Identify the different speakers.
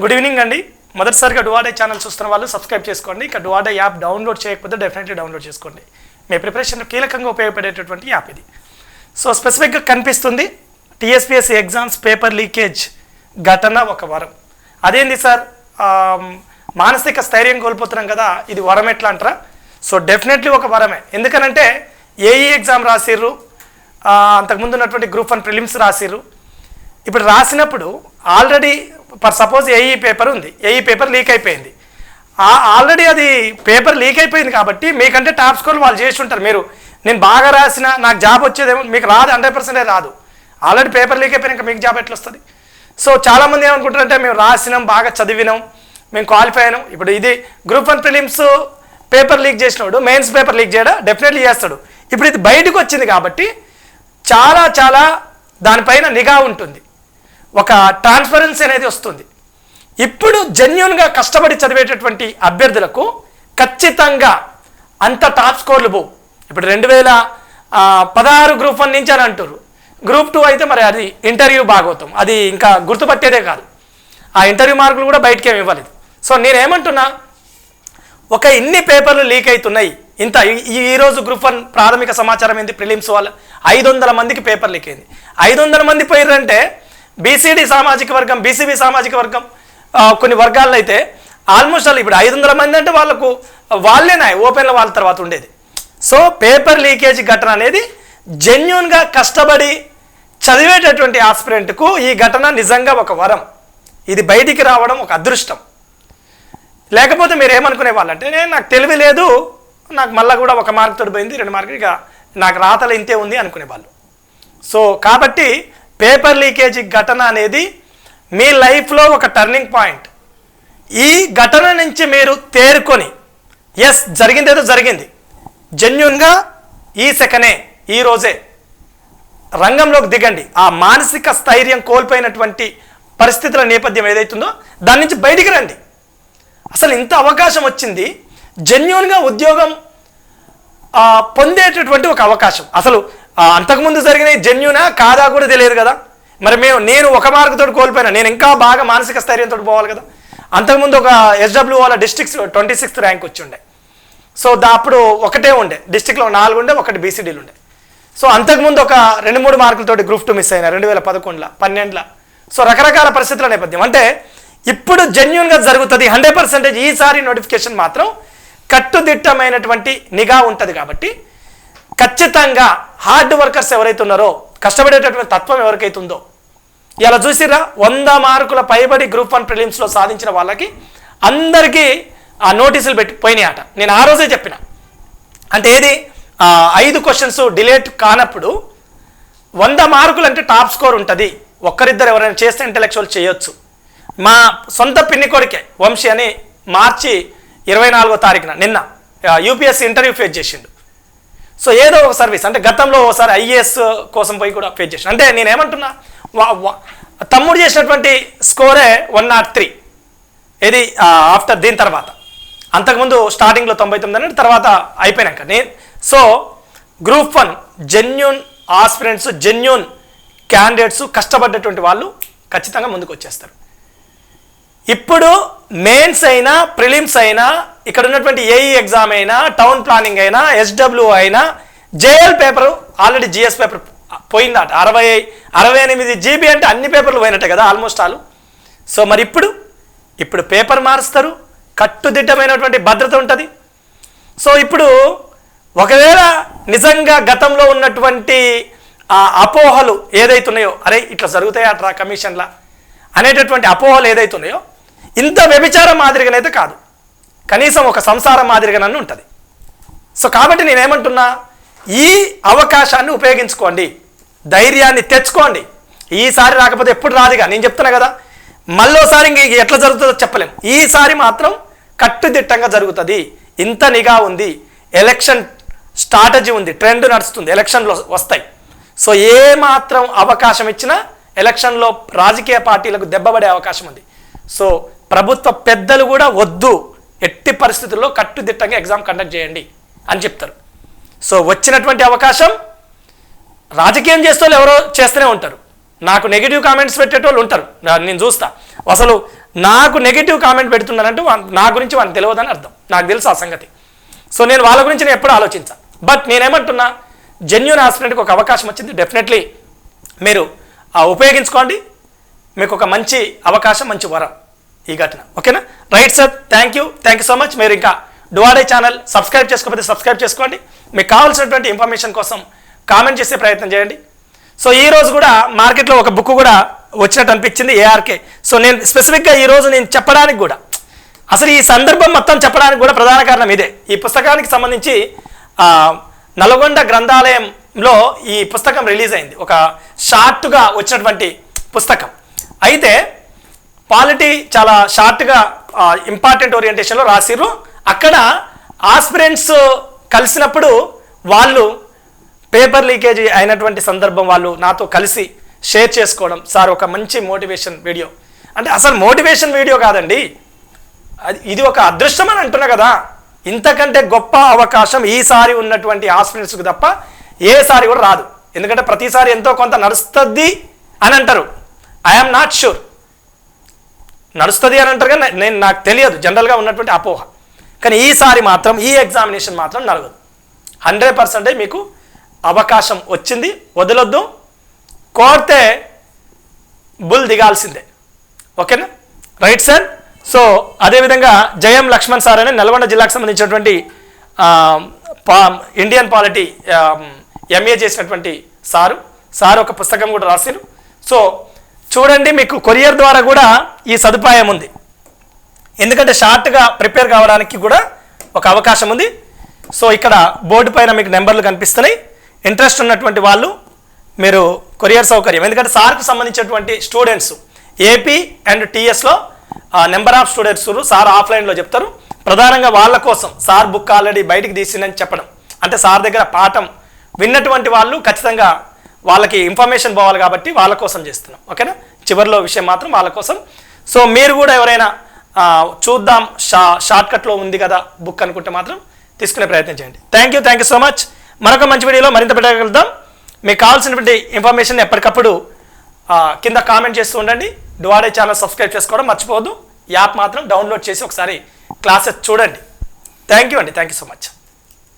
Speaker 1: Good evening అండి. మొదటిసారిగా డువాడే channel చూస్తున్న వాళ్ళు సబ్స్క్రైబ్ చేసుకోండి. ఇక డువాడే యాప్ డౌన్లోడ్ చేయకపోతే డెఫినెట్లీ డౌన్లోడ్ చేసుకోండి. మీ ప్రిపరేషన్ కీలకంగా ఉపయోగపడేటటువంటి యాప్ ఇది. సో స్పెసిఫిక్గా కనిపిస్తుంది టీఎస్పీఎస్సీ ఎగ్జామ్స్ పేపర్ లీకేజ్ ఘటన ఒక వరం. అదేంది సార్? మానసిక స్థైర్యం కోల్పోతున్నాం కదా ఇది వరం ఎట్లా అంటారా? సో డెఫినెట్లీ ఒక వరమే. ఎందుకనంటే ఏఈ ఎగ్జామ్ రాసిర్రు అంతకుముందు ఉన్నటువంటి గ్రూప్ వన్ ప్రిలిమ్స్ రాసిర్రు. ఇప్పుడు రాసినప్పుడు already for suppose AE paper ఉంది ఏఈ పేపర్ లీక్ అయిపోయింది. ఆల్రెడీ అది పేపర్ లీక్ అయిపోయింది కాబట్టి మీకంటే టాప్ స్కోర్ వాళ్ళు చేసి ఉంటారు. మీరు నేను బాగా రాసిన నాకు జాబ్ వచ్చేదేమో మీకు రాదు హండ్రెడ్ పర్సెంటే రాదు. ఆల్రెడీ పేపర్ లీక్ అయిపోయినాక మీకు జాబ్ ఎట్లా వస్తుంది సో చాలామంది ఏమనుకుంటారంటే మేము రాసినాం బాగా చదివినాం మేము క్వాలిఫై అయినాం. ఇప్పుడు ఇది group one prelims paper leak చేసినప్పుడు మెయిన్స్ పేపర్ లీక్ చేయడా? డెఫినెట్లీ చేస్తాడు. ఇప్పుడు ఇది బయటకు వచ్చింది కాబట్టి చాలా చాలా దానిపైన నిఘా ఉంటుంది. ఒక ట్రాన్స్పరెన్సీ అనేది వస్తుంది. ఇప్పుడు జెన్యున్గా కష్టపడి చదివేటటువంటి అభ్యర్థులకు ఖచ్చితంగా అంత టాప్ స్కోర్లు పోవు ఇప్పుడు రెండు వేల పదహారు గ్రూప్ వన్ నుంచి అని అంటారు గ్రూప్ టూ అయితే మరి అది ఇంటర్వ్యూ బాగోతాం. అది ఇంకా గుర్తుపట్టేదే కాదు. ఆ ఇంటర్వ్యూ మార్కులు కూడా బయటకి ఏమి ఇవ్వలేదు. సో నేనేమంటున్నా ఒక ఇన్ని పేపర్లు లీక్ అవుతున్నాయి. ఇంత ఈ- ఈరోజు గ్రూప్ వన్ ప్రాథమిక సమాచారం ఏంది? ప్రిలిమ్స్ వాళ్ళ ఐదు వందల మందికి పేపర్ లీక్ అయింది. ఐదు వందల మంది పోయిర్రంటే బీసీడీ సామాజిక వర్గం బీసీబీ సామాజిక వర్గం కొన్ని వర్గాల్లో అయితే ఆల్మోస్ట్ వాళ్ళు ఇప్పుడు ఐదు వందల మంది అంటే వాళ్ళకు వాళ్ళేనా ఓపెన్లో వాళ్ళ తర్వాత ఉండేది. సో పేపర్ లీకేజ్ ఘటన అనేది జెన్యున్గా కష్టపడి చదివేటటువంటి ఆస్పిరెంట్కు ఈ ఘటన నిజంగా ఒక వరం. ఇది బయటికి రావడం ఒక అదృష్టం. లేకపోతే మీరు ఏమనుకునే వాళ్ళంటే నేను నాకు తెలివి లేదు నాకు మళ్ళీ కూడా ఒక మార్క్ తోడిపోయింది రెండు మార్కులు ఇక నాకు రాతలు ఇంతే ఉంది అనుకునే వాళ్ళు. సో కాబట్టి పేపర్ లీకేజీ ఘటన అనేది మీ లైఫ్లో ఒక టర్నింగ్ పాయింట్. ఈ ఘటన నుంచి మీరు తేరుకొని ఎస్ జరిగిందేదో జరిగింది. జెన్యున్గా ఈ సెకనే ఈ రోజే రంగంలోకి దిగండి. ఆ మానసిక స్థైర్యం కోల్పోయినటువంటి పరిస్థితుల నేపథ్యం ఏదైతుందో దాని నుంచి బయటికి రండి. అసలు ఇంత అవకాశం వచ్చింది. జెన్యున్గా ఉద్యోగం పొందేటటువంటి ఒక అవకాశం. అసలు అంతకుముందు జరిగిన జెన్యునా కాదా కూడా తెలియదు కదా. మరి మేము నేను ఒక మార్కుతో కోల్పోయినా? నేను ఇంకా బాగా మానసిక స్థైర్యంతో పోవాలి కదా. అంతకుముందు ఒక ఎస్డబ్ల్యూ వాళ్ళ డిస్ట్రిక్ట్స్ ట్వంటీ సిక్స్త్ ర్యాంక్ వచ్చి ఉండే సో దా అప్పుడు ఒకటే ఉండే. డిస్టిక్లో నాలుగు ఉండే ఒకటి బీసీడీలు ఉండే. సో అంతకుముందు ఒక రెండు మూడు మార్కులతోటి గ్రూప్ టూ మిస్ అయినా రెండు వేల పదకొండులో పన్నెండులో. సో రకరకాల పరిస్థితుల నేపథ్యం. అంటే ఇప్పుడు జెన్యున్గా జరుగుతుంది హండ్రెడ్ పర్సెంటేజ్ ఈసారి నోటిఫికేషన్ మాత్రం కట్టుదిట్టమైనటువంటి నిఘా ఉంటుంది కాబట్టి ఖచ్చితంగా హార్డ్ వర్కర్స్ ఎవరైతే ఉన్నారో కష్టపడేటటువంటి తత్వం ఎవరికైతే ఉందో ఇలా చూసిరా వంద మార్కుల పైబడి గ్రూప్ వన్ ప్రిలిమ్స్లో సాధించిన వాళ్ళకి అందరికీ ఆ నోటీసులు పెట్టి పోయినాయి అట నేను ఆ రోజే చెప్పిన. అంటే ఏది? ఐదు క్వశ్చన్స్ డిలేట్ కానప్పుడు వంద మార్కులు అంటే టాప్ స్కోర్ ఉంటుంది. ఒక్కరిద్దరు ఎవరైనా చేస్తే ఇంటలెక్చువల్ చేయొచ్చు. మా సొంత పిన్ని కొడుకే వంశీ అని మార్చి ఇరవై నాలుగో తారీఖున నిన్న యూపీఎస్సీ ఇంటర్వ్యూ ఫేస్ చేసిండు. సో ఏదో ఒక సర్వీస్ అంటే గతంలో ఒకసారి ఐఏఎస్ కోసం పోయి కూడా ఫేస్ చేసిన. అంటే నేనేమంటున్నా వా- తమ్ముడు చేసినటువంటి స్కోరే వన్ నాట్ త్రీ ఇది ఆఫ్టర్ దీని తర్వాత. అంతకుముందు స్టార్టింగ్లో తొంభై తొమ్మిది అనేది తర్వాత అయిపోయినాక. నేను so group one genuine aspirants genuine candidates కష్టపడ్డటువంటి వాళ్ళు ఖచ్చితంగా ముందుకు వచ్చేస్తారు. ఇప్పుడు మెయిన్స్ అయినా ప్రిలిమ్స్ అయినా ఇక్కడ ఉన్నటువంటి ఏఈ ఎగ్జామ్ అయినా టౌన్ ప్లానింగ్ అయినా ఎస్డబ్ల్యూ అయినా JL paper already GS paper పోయిందట. అరవై అరవై ఎనిమిది జీబీ అంటే అన్ని పేపర్లు పోయినట్టే కదా ఆల్మోస్ట్ ఆల్ సో మరి ఇప్పుడు ఇప్పుడు పేపర్ మారుస్తారు కట్టుదిట్టమైనటువంటి భద్రత ఉంటుంది. సో ఇప్పుడు ఒకవేళ నిజంగా గతంలో ఉన్నటువంటి ఆ అపోహలు ఏదైతున్నాయో అరే ఇట్లా జరుగుతాయా అట్రా కమిషన్లా అనేటటువంటి అపోహలు ఏదైతున్నాయో ఇంత వ్యభిచారం మాదిరిగానైతే కాదు. కనీసం ఒక సంసారం మాదిరిగానన్ను ఉంటుంది. సో కాబట్టి నేనేమంటున్నా ఈ అవకాశాన్ని ఉపయోగించుకోండి. ధైర్యాన్ని తెచ్చుకోండి. ఈసారి రాకపోతే ఎప్పుడు రాదుగా? నేను చెప్తున్నా కదా. మళ్ళోసారి ఇంక ఎట్లా జరుగుతుందో చెప్పలేం. ఈసారి మాత్రం కట్టుదిట్టంగా జరుగుతుంది. ఇంత నిఘా ఉంది. ఎలక్షన్ స్ట్రాటజీ ఉంది. ట్రెండ్ నడుస్తుంది. ఎలక్షన్లో వస్తాయి. సో ఏ మాత్రం అవకాశం ఇచ్చినా ఎలక్షన్లో రాజకీయ పార్టీలకు దెబ్బపడే అవకాశం ఉంది. సో ప్రభుత్వ పెద్దలు కూడా వద్దు. ఎట్టి పరిస్థితుల్లో కట్టుదిట్టంగా ఎగ్జామ్ కండక్ట్ చేయండి అని చెప్తారు. సో వచ్చినటువంటి అవకాశం రాజకీయం చేస్తే ఎవరో చేస్తూనే ఉంటారు. నాకు నెగిటివ్ కామెంట్స్ పెట్టేటోళ్ళు ఉంటారు. నేను చూస్తా. అసలు నాకు నెగిటివ్ కామెంట్ పెడుతున్నారంటే నా గురించి వాళ్ళకి తెలియదని అర్థం. నాకు తెలుసు ఆ సంగతి. సో నేను వాళ్ళ గురించి నేను ఎప్పుడు ఆలోచించా. బట్ నేనేమంటున్నా జెన్యున్ ఆస్పిరెంట్కి ఒక అవకాశం వచ్చింది డెఫినెట్లీ మీరు ఉపయోగించుకోండి. మీకు ఒక మంచి అవకాశం మంచి వరం. ఈ ఘటన. ఓకేనా? Right sir thank you thank you so much మీరు ఇంకా డువాడే ఛానల్ సబ్స్క్రైబ్ చేసుకోకపోతే సబ్స్క్రైబ్ చేసుకోండి. మీకు కావాల్సినటువంటి ఇన్ఫర్మేషన్ కోసం కామెంట్ చేసే ప్రయత్నం చేయండి. సో ఈ రోజు కూడా మార్కెట్లో ఒక బుక్ కూడా వచ్చినట్టు అనిపించింది ఏఆర్కే సో నేను స్పెసిఫిక్గా ఈ రోజు నేను చెప్పడానికి కూడా అసలు ఈ సందర్భం మొత్తం చెప్పడానికి కూడా ప్రధాన కారణం ఇదే. ఈ పుస్తకానికి సంబంధించి నల్గొండ గ్రంథాలయంలో ఈ పుస్తకం రిలీజ్ అయింది. ఒక షార్ట్గా వచ్చినటువంటి పుస్తకం. అయితే పాలిటీ చాలా షార్ట్గా ఇంపార్టెంట్ ఓరియంటేషన్లో రాసిర్రు. అక్కడ ఆస్పిరెంట్స్ కలిసినప్పుడు వాళ్ళు పేపర్ లీకేజ్ అయినటువంటి సందర్భం వాళ్ళు నాతో కలిసి షేర్ చేసుకోవడం. సార్ ఒక మంచి మోటివేషన్ వీడియో. అంటే అసలు మోటివేషన్ వీడియో కాదండి. అది ఇది ఒక అదృష్టం అని అంటున్నా కదా. ఇంతకంటే గొప్ప అవకాశం ఈసారి ఉన్నటువంటి ఆస్పిరెంట్స్కి తప్ప ఏసారి కూడా రాదు. ఎందుకంటే ప్రతిసారి ఎంతో కొంత నడుస్తుంది అని అంటారు. ఐఎమ్ నాట్ షూర్ నడుస్తుంది అని అంటారు కానీ నేను నాకు తెలియదు. జనరల్గా ఉన్నటువంటి అపోహ. కానీ ఈసారి మాత్రం ఈ ఎగ్జామినేషన్ మాత్రం నడవదు. హండ్రెడ్ పర్సెంటే మీకు అవకాశం వచ్చింది. వదలొద్దు. కోరితే బుల్ దిగాల్సిందే. ఓకేనా? రైట్ సార్ సో అదేవిధంగా జయం లక్ష్మణ్ సార్ అని నల్గొండ జిల్లాకు సంబంధించినటువంటి పా ఇండియన్ పాలిటీ ఎంఏ చేసినటువంటి సారు. సార్ ఒక పుస్తకం కూడా రాసిరు. సో చూడండి మీకు కొరియర్ ద్వారా కూడా ఈ సదుపాయం ఉంది. ఎందుకంటే షార్ట్గా ప్రిపేర్ కావడానికి కూడా ఒక అవకాశం ఉంది. సో ఇక్కడ బోర్డు పైన మీకు నెంబర్లు కనిపిస్తున్నాయి. ఇంట్రెస్ట్ ఉన్నటువంటి వాళ్ళు మీరు కొరియర్ సౌకర్యం. ఎందుకంటే సార్కు సంబంధించినటువంటి స్టూడెంట్స్ ఏపీ అండ్ టీఎస్లో నెంబర్ ఆఫ్ స్టూడెంట్స్ సార్ ఆఫ్లైన్లో చెప్తారు. ప్రధానంగా వాళ్ళ కోసం సార్ బుక్ ఆల్రెడీ బయటికి తీసిందని చెప్పడం. అంటే సార్ దగ్గర పాఠం విన్నటువంటి వాళ్ళు ఖచ్చితంగా వాళ్ళకి ఇన్ఫర్మేషన్ పోవాలి కాబట్టి వాళ్ళ కోసం చేస్తున్నాం. ఓకేనా? చివరిలో విషయం మాత్రం వాళ్ళ కోసం. సో మీరు కూడా ఎవరైనా చూద్దాం షా షార్ట్కట్లో ఉంది కదా బుక్ అనుకుంటే మాత్రం తీసుకునే ప్రయత్నం చేయండి. Thank you thank you so much మరొక మంచి వీడియోలో మరింత పెట్టగలుగుతాం మీకు కావాల్సినటువంటి ఇన్ఫర్మేషన్ ఎప్పటికప్పుడు కింద కామెంట్ చేస్తూ ఉండండి. డువాడే ఛానల్ సబ్స్క్రైబ్ చేసుకోవడం మర్చిపోవద్దు. యాప్ మాత్రం డౌన్లోడ్ చేసి ఒకసారి క్లాసెస్ చూడండి. థ్యాంక్ యూ అండి. Thank you so much